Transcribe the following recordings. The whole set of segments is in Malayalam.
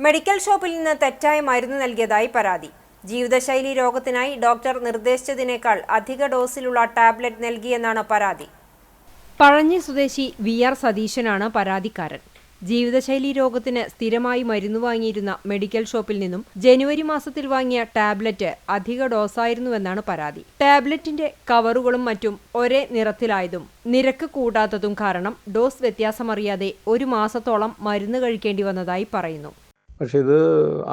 മെഡിക്കൽ ഷോപ്പിൽ നിന്ന് തെറ്റായ മരുന്ന് നൽകിയതായി പരാതി. ജീവിതശൈലി രോഗത്തിനായി ഡോക്ടർ നിർദ്ദേശിച്ചതിനേക്കാൾ അധിക ഡോസിലുള്ള ടാബ്ലറ്റ് നൽകിയെന്നാണ് പരാതി. പഴഞ്ഞി സ്വദേശി വി ആർ സതീശനാണ് പരാതിക്കാരൻ. ജീവിതശൈലി രോഗത്തിന് സ്ഥിരമായി മരുന്ന് വാങ്ങിയിരുന്ന മെഡിക്കൽ ഷോപ്പിൽ നിന്നും ജനുവരി മാസത്തിൽ വാങ്ങിയ ടാബ്ലറ്റ് അധിക ഡോസായിരുന്നുവെന്നാണ് പരാതി. ടാബ്ലറ്റിന്റെ കവറുകളും മറ്റും ഒരേ നിറത്തിലായതും നിരക്ക് കൂടാത്തതും കാരണം ഡോസ് വ്യത്യാസമറിയാതെ ഒരു മാസത്തോളം മരുന്ന് കഴിക്കേണ്ടി വന്നതായി പറയുന്നു. പക്ഷെ ഇത്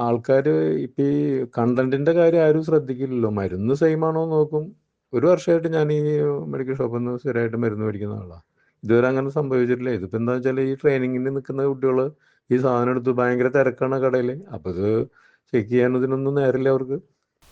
ആൾക്കാർ ഇപ്പം ഈ കണ്ടന്റിന്റെ കാര്യം ആരും ശ്രദ്ധിക്കില്ലല്ലോ. മരുന്ന് സെയിം ആണോ നോക്കും. ഒരു വർഷമായിട്ട് ഞാൻ ഈ മെഡിക്കൽ ഷോപ്പിൽ നിന്ന് സ്ഥിരമായിട്ട് മരുന്ന് മേടിക്കുന്ന ആളാണ് ഇതുവരെ അങ്ങനെ സംഭവിച്ചിട്ടില്ല. ഇതിപ്പോൾ എന്താ വെച്ചാൽ ഈ ട്രെയിനിങ്ങിന് നിൽക്കുന്ന കുട്ടികൾ ഈ സാധനം എടുത്ത് ഭയങ്കര തിരക്കാണ് കടയിൽ അപ്പോൾ ഇത് ചെക്ക് ചെയ്യാൻ ഇതിനൊന്നും നേരില്ല അവർക്ക്.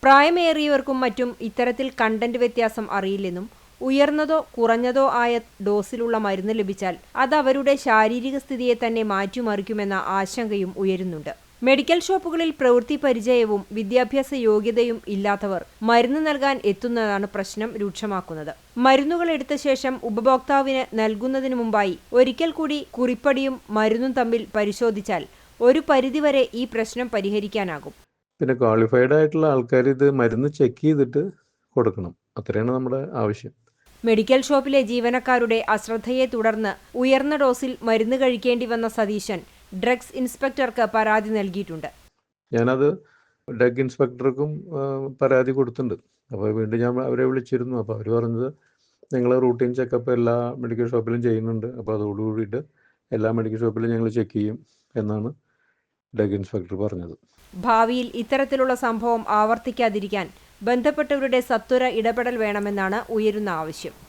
പ്രായമേറിയവർക്കും മറ്റും ഇത്തരത്തിൽ കണ്ടന്റ് വ്യത്യാസം അറിയില്ലെന്നും ഉയർന്നതോ കുറഞ്ഞതോ ആയ ഡോസിലുള്ള മരുന്ന് ലഭിച്ചാൽ അത് അവരുടെ ശാരീരിക സ്ഥിതിയെ തന്നെ മാറ്റിമറിക്കുമെന്ന ആശങ്കയും ഉയരുന്നുണ്ട്. മെഡിക്കൽ ഷോപ്പുകളിൽ പ്രവൃത്തി പരിചയവും വിദ്യാഭ്യാസ യോഗ്യതയും ഇല്ലാത്തവർ മരുന്ന് നൽകാൻ എത്തുന്നതാണ് പ്രശ്നം രൂക്ഷമാക്കുന്നത്. മരുന്നുകൾ എടുത്ത ശേഷം ഉപഭോക്താവിന് നൽകുന്നതിനു മുമ്പായി ഒരിക്കൽ കൂടി കുറിപ്പടിയും മരുന്നും തമ്മിൽ പരിശോധിച്ചാൽ ഒരു പരിധിവരെ ഈ പ്രശ്നം പരിഹരിക്കാനാകും. പിന്നെ ക്വാളിഫൈഡ് ആയിട്ടുള്ള ആൾക്കാർ ഇത് മരുന്ന് ചെക്ക് ചെയ്തിട്ട് കൊടുക്കണം. അത്രയാണ് നമ്മുടെ ആവശ്യം. മെഡിക്കൽ ഷോപ്പിലെ ജീവനക്കാരുടെ അശ്രദ്ധയെ തുടർന്ന് ഉയർന്ന ഡോസിൽ മരുന്ന് കഴിക്കേണ്ടി വന്ന സതീശൻ ഡ്രഗ്സ് ഇൻസ്പെക്ടർക്ക് പരാതി നൽകിയിട്ടുണ്ട്. ഞാനത് ഡ്രഗ് ഇൻസ്പെക്ടർക്കും പരാതി കൊടുത്തിട്ടുണ്ട്. അപ്പോൾ വീണ്ടും ഞാൻ അവരെ വിളിച്ചിരുന്നു. അപ്പോൾ അവർ പറഞ്ഞത് ഞങ്ങൾ റൂട്ടീൻ ചെക്കപ്പ് എല്ലാ മെഡിക്കൽ ഷോപ്പിലും ചെയ്യുന്നുണ്ട്. അപ്പോൾ അതോടുകൂടിയിട്ട് എല്ലാ മെഡിക്കൽ ഷോപ്പിലും ഞങ്ങൾ ചെക്ക് ചെയ്യും എന്നാണ് ഡ്രഗ് ഇൻസ്പെക്ടർ പറഞ്ഞത്. ഭാവിയിൽ ഇത്തരത്തിലുള്ള സംഭവം ആവർത്തിക്കാതിരിക്കാൻ ബന്ധപ്പെട്ടവരുടെ സത്വര ഇടപെടൽ വേണമെന്നാണ് ഉയരുന്ന ആവശ്യം